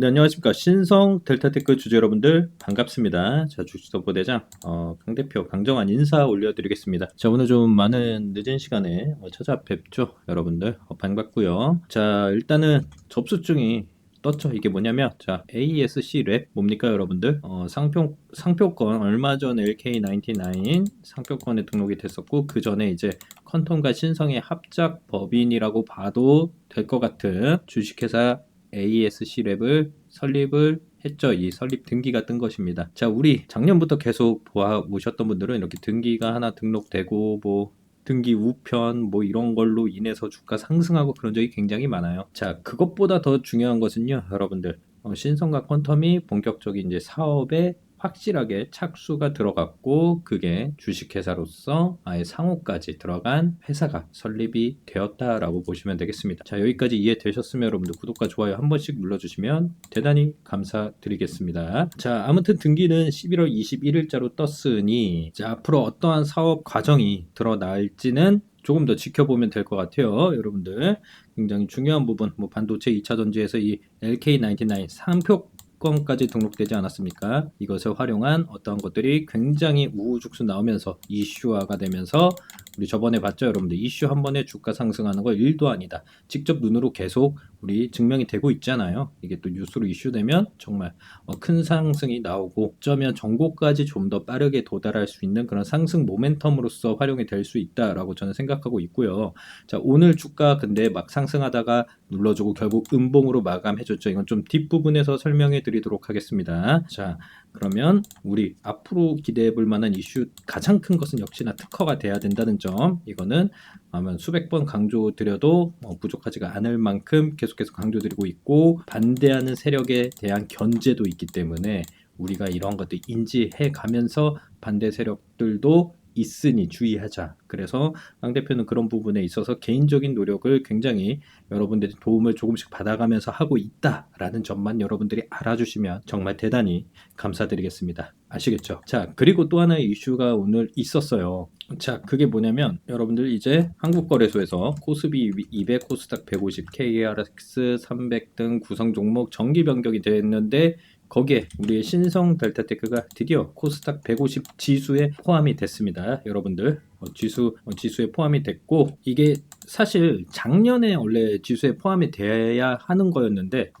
네, 안녕하십니까. 신성 델타테크 주주 여러분들 반갑습니다. 자, 주식서부대장 어, 강 대표 강정환 인사 올려드리겠습니다. 자, 오늘 좀 많은 늦은 시간에 어, 찾아뵙죠. 여러분들 어, 반갑고요. 자, 일단은 접수증이 떴죠. 이게 뭐냐면 자 ASC 랩 뭡니까 여러분들? 어, 상표 상표권 얼마 전 LK99 상표권에 등록이 됐었고 그 전에 이제 컨텀과 신성의 합작 법인이라고 봐도 될 것 같은 주식회사 ASC 랩을 설립을 했죠. 이 설립 등기가 뜬 것입니다. 자, 우리 작년부터 계속 보아 오셨던 분들은 이렇게 등기가 하나 등록되고 뭐 등기 우편 뭐 이런 걸로 인해서 주가 상승하고 그런 적이 굉장히 많아요. 자, 그것보다 더 중요한 것은요, 여러분들. 어, 신성과 퀀텀이 본격적인 이제 사업에 확실하게 착수가 들어갔고 그게 주식회사로서 아예 상호까지 들어간 회사가 설립이 되었다라고 보시면 되겠습니다. 자 여기까지 이해되셨으면 여러분들 구독과 좋아요 한 번씩 눌러주시면 대단히 감사드리겠습니다. 자 아무튼 등기는 11월 21일자로 떴으니 자, 앞으로 어떠한 사업 과정이 드러날지는 조금 더 지켜보면 될 것 같아요. 여러분들 굉장히 중요한 부분 뭐 반도체 2차 전지에서 이 LK99 상표 건까지 등록되지 않았습니까? 이것을 활용한 어떤 것들이 굉장히 우후죽순 나오면서 이슈화가 되면서 우리 저번에 봤죠 여러분들 이슈 한 번에 주가 상승하는 거 1도 아니다. 직접 눈으로 계속 우리 증명이 되고 있잖아요. 이게 또 뉴스로 이슈되면 정말 어, 큰 상승이 나오고 어쩌면 정고까지 좀 더 빠르게 도달할 수 있는 그런 상승 모멘텀으로서 활용이 될 수 있다라고 저는 생각하고 있고요. 자 오늘 주가 근데 막 상승하다가 눌러주고 결국 음봉으로 마감해줬죠. 이건 좀 뒷부분에서 설명해 드리도록 하겠습니다. 자 그러면 우리 앞으로 기대해 볼 만한 이슈 가장 큰 것은 역시나 특허가 돼야 된다는 점 이거는 아마 수백 번 강조 드려도 뭐 부족하지가 않을 만큼 계속해서 강조드리고 있고 반대하는 세력에 대한 견제도 있기 때문에 우리가 이런 것들 인지해 가면서 반대 세력들도 있으니 주의하자. 그래서 강 대표는 그런 부분에 있어서 개인적인 노력을 굉장히 여러분들의 도움을 조금씩 받아가면서 하고 있다라는 점만 여러분들이 알아주시면 정말 대단히 감사드리겠습니다. 아시겠죠? 자, 그리고 또 하나의 이슈가 오늘 있었어요. 자, 그게 뭐냐면 여러분들 이제 한국거래소에서 코스비 200, 코스닥 150, KRX 300 등 구성 종목 정기 변경이 됐는데 거기에 우리의 신성 델타테크가 드디어 코스닥 150 지수에 포함이 됐습니다. 여러분들 어, 지수 어, 지수에 포함이 됐고 이게 사실 작년에 원래 지수에 포함이 돼야 하는 거였는데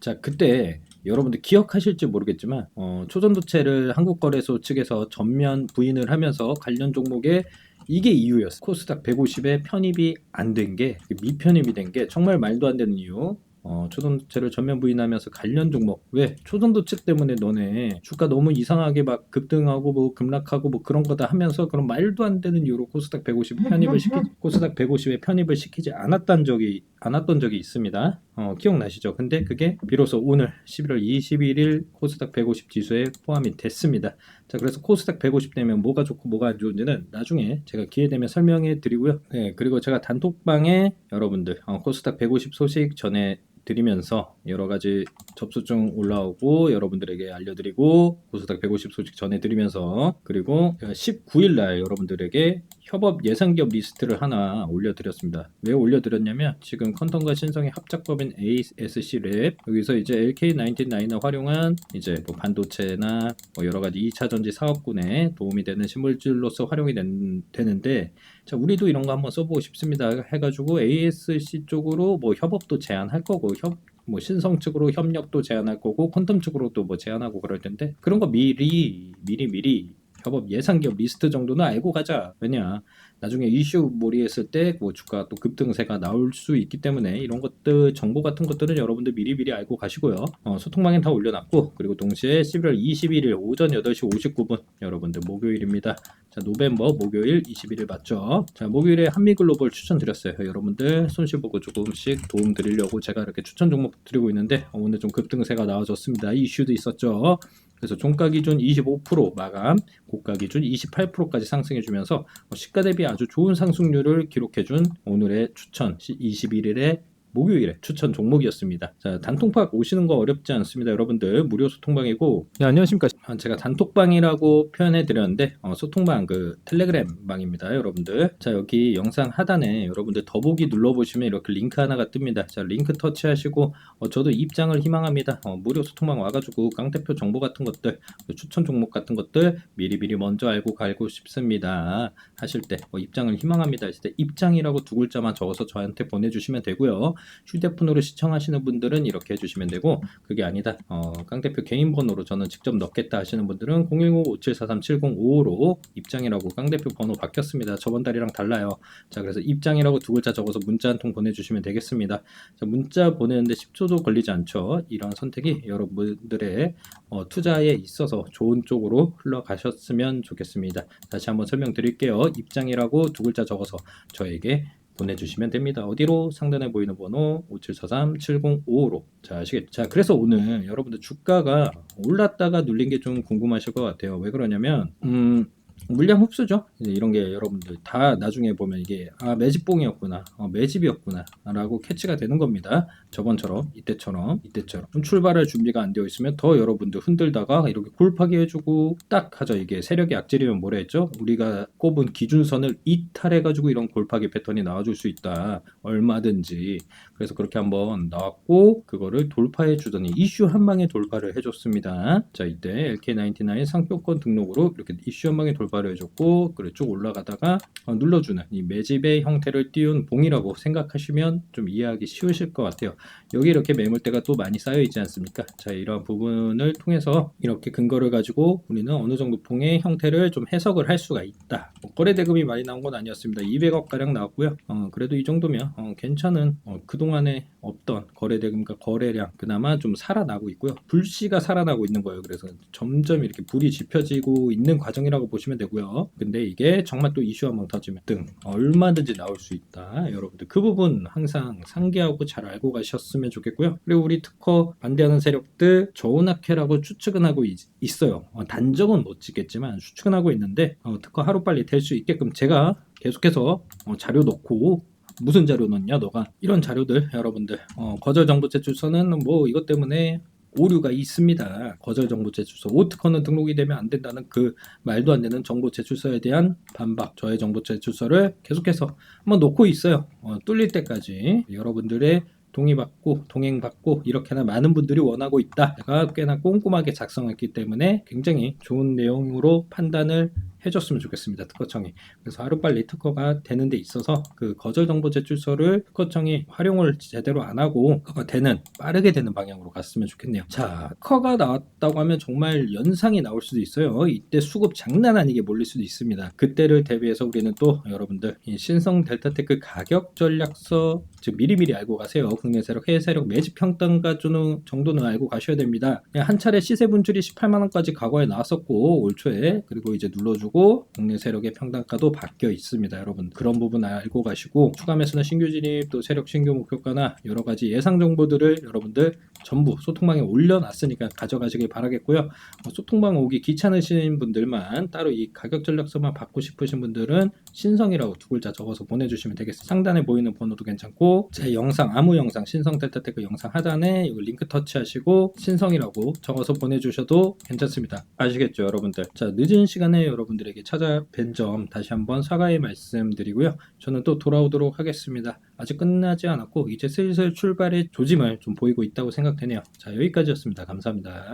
자 그때 여러분들 기억하실지 모르겠지만 어, 초전도체를 한국거래소 측에서 전면 부인을 하면서 관련 종목에 이게 이유였어. 코스닥 150에 편입이 안 된 게 미편입이 된 게 정말 말도 안 되는 이유. 어, 초전도체를 전면 부인하면서 관련 종목 왜 초전도체 때문에 너네 주가 너무 이상하게 막 급등하고 뭐 급락하고 뭐 그런 거다 하면서 그런 말도 안 되는 이유로 코스닥 150 편입을 시키 코스닥 150에 편입을 시키지 않았던 적이 않았던 적이 있습니다. 어, 기억나시죠? 근데 그게 비로소 오늘 11월 21일 코스닥 150 지수에 포함이 됐습니다. 자, 그래서 코스닥 150 되면 뭐가 좋고 뭐가 안 좋은지는 나중에 제가 기회 되면 설명해 드리고요. 네, 그리고 제가 단톡방에 여러분들 어, 코스닥 150 소식 전에 드리면서 여러 가지 접수증 올라오고 여러분들에게 알려드리고 고스닥 150 소식 전해드리면서 그리고 19일 날 여러분들에게 협업 예상 기업 리스트를 하나 올려드렸습니다. 왜 올려드렸냐면 지금 컨텀과 신성의 합작법인 ASC 랩 여기서 이제 LK99을 활용한 이제 뭐 반도체나 뭐 여러 가지 2차 전지 사업군에 도움이 되는 신물질로서 활용이 된, 되는데 자 우리도 이런 거 한번 써보고 싶습니다. 해가지고 ASC 쪽으로 뭐 협업도 제안할 거고 협, 뭐 신성 측으로 협력도 제안할 거고 퀀텀 측으로도 뭐 제안하고 그럴 텐데 그런 거 미리 미리 미리 협업 예상 기업 리스트 정도는 알고 가자. 왜냐 나중에 이슈 몰이했을 때 뭐 주가 또 급등세가 나올 수 있기 때문에 이런 것들 정보 같은 것들은 여러분들 미리 미리 알고 가시고요. 어, 소통방에 다 올려놨고 그리고 동시에 11월 21일 오전 8시 59분 여러분들 목요일입니다. 자 노벤버 목요일 21일 맞죠? 자 목요일에 한미글로벌 추천드렸어요. 여러분들 손실 보고 조금씩 도움 드리려고 제가 이렇게 추천 종목 드리고 있는데 어, 오늘 좀 급등세가 나와줬습니다. 이슈도 있었죠. 그래서 종가 기준 25% 마감, 고가 기준 28%까지 상승해주면서 어, 시가 대비 아주 좋은 상승률을 기록해준 오늘의 추천 21일에 목요일에 추천 종목이었습니다. 자, 단톡방 오시는 거 어렵지 않습니다. 여러분들 무료 소통방이고 네, 안녕하십니까. 아, 제가 단톡방이라고 표현해 드렸는데 어, 소통방 그 텔레그램 방입니다. 여러분들. 자, 여기 영상 하단에 여러분들 더보기 눌러 보시면 이렇게 링크 하나가 뜹니다. 자, 링크 터치하시고 어, 저도 입장을 희망합니다. 어, 무료 소통방 와가지고 깡 대표 정보 같은 것들, 그 추천 종목 같은 것들 미리미리 먼저 알고 갈고 싶습니다. 하실 때 어, 입장을 희망합니다. 하실 때 입장이라고 두 글자만 적어서 저한테 보내주시면 되고요. 휴대폰으로 시청하시는 분들은 이렇게 해주시면 되고 그게 아니다. 어, 깡 대표 개인 번호로 저는 직접 넣겠다 하시는 분들은 010-5743-7055로 입장이라고 깡 대표 번호 바뀌었습니다. 저번 달이랑 달라요. 자, 그래서 입장이라고 두 글자 적어서 문자 한 통 보내주시면 되겠습니다. 자, 문자 보내는데 10초도 걸리지 않죠. 이런 선택이 여러분들의 어, 투자에 있어서 좋은 쪽으로 흘러가셨으면 좋겠습니다. 다시 한번 설명드릴게요. 입장이라고 두 글자 적어서 저에게 보내주시면 됩니다. 어디로? 상단에 보이는 번호 5743-7055로. 자, 아시겠죠? 자, 그래서 오늘 여러분들 주가가 올랐다가 눌린 게 좀 궁금하실 것 같아요. 왜 그러냐면, 음, 물량 흡수죠. 이런 게 여러분들 다 나중에 보면 이게 아 매집봉이었구나, 어, 매집이었구나라고 캐치가 되는 겁니다. 저번처럼 이때처럼 이때처럼 출발할 준비가 안 되어 있으면 더 여러분들 흔들다가 이렇게 골파기 해주고 딱 하죠. 이게 세력이 악질이면 뭐라 했죠? 우리가 꼽은 기준선을 이탈해가지고 이런 골파기 패턴이 나와줄 수 있다. 얼마든지 그래서 그렇게 한번 나왔고 그거를 돌파해 주더니 이슈 한 방에 돌파를 해줬습니다. 자 이때 LK99 상표권 등록으로 이렇게 이슈 한 방에 돌파 를 해줬고 그리고 쭉 올라가다가 어, 눌러주는 이 매집의 형태를 띄운 봉이라고 생각하시면 좀 이해하기 쉬우실 것 같아요. 여기 이렇게 매물대가 또 많이 쌓여 있지 않습니까? 자 이런 부분을 통해서 이렇게 근거를 가지고 우리는 어느 정도 봉의 형태를 좀 해석을 할 수가 있다. 뭐 거래 대금이 많이 나온 건 아니었습니다. 200억 가량 나왔고요. 어, 그래도 이 정도면 어, 괜찮은 어, 그 동안에 없던 거래 대금과 거래량 그나마 좀 살아나고 있고요. 불씨가 살아나고 있는 거예요. 그래서 점점 이렇게 불이 지펴지고 있는 과정이라고 보시면 되고요. 근데 이게 정말 또 이슈 한번 터지면 등 얼마든지 나올 수 있다. 여러분들 그 부분 항상 상기하고 잘 알고 가셨으면 좋겠고요. 그리고 우리 특허 반대하는 세력들 저온학회라고 추측은 하고 있, 어요 단정은 못 짓겠지만 추측은 하고 있는데 어, 특허 하루빨리 될 수 있게끔 제가 계속해서 어, 자료 넣고 무슨 자료 넣냐 너가 이런 자료들 여러분들 어, 거절 정보 제출서는 뭐 이것 때문에 오류가 있습니다. 거절 정보 제출서 오특허는 등록이 되면 안 된다는 그 말도 안 되는 정보 제출서에 대한 반박 저의 정보 제출서를 계속해서 한번 놓고 있어요. 어, 뚫릴 때까지 여러분들의 동의받고 동행받고 이렇게나 많은 분들이 원하고 있다. 제가 꽤나 꼼꼼하게 작성했기 때문에 굉장히 좋은 내용으로 판단을 해줬으면 좋겠습니다. 특허청이. 그래서 하루빨리 특허가 되는 데 있어서 그 거절 정보 제출서를 특허청이 활용을 제대로 안 하고 특허가 되는 빠르게 되는 방향으로 갔으면 좋겠네요. 자, 특허가 나왔다고 하면 정말 연상이 나올 수도 있어요. 이때 수급 장난 아니게 몰릴 수도 있습니다. 그때를 대비해서 우리는 또 여러분들 이 신성 델타테크 가격 전략서 즉 미리미리 알고 가세요. 국내 세력, 해외 세력 매집 평단가 정도는 알고 가셔야 됩니다. 한 차례 시세 분출이 18만 원까지 과거에 나왔었고 올 초에 그리고 이제 눌러주고 가지고 국내 세력의 평단가도 바뀌어 있습니다. 여러분 그런 부분 알고 가시고 추가 매수나 신규 진입 또 세력 신규 목표가나 여러 가지 예상 정보들을 여러분들 전부 소통방에 올려놨으니까 가져가시길 바라겠고요. 어, 소통방 오기 귀찮으신 분들만 따로 이 가격 전략서만 받고 싶으신 분들은 신성이라고 두 글자 적어서 보내주시면 되겠습니다. 상단에 보이는 번호도 괜찮고 제 영상 아무 영상 신성 델타테크 영상 하단에 이 링크 터치하시고 신성이라고 적어서 보내주셔도 괜찮습니다. 아시겠죠 여러분들? 자 늦은 시간에 여러분들에게 찾아뵌 점 다시 한번 사과의 말씀드리고요. 저는 또 돌아오도록 하겠습니다. 아직 끝나지 않았고 이제 슬슬 출발의 조짐을 좀 보이고 있다고 생각되네요. 자 여기까지였습니다. 감사합니다.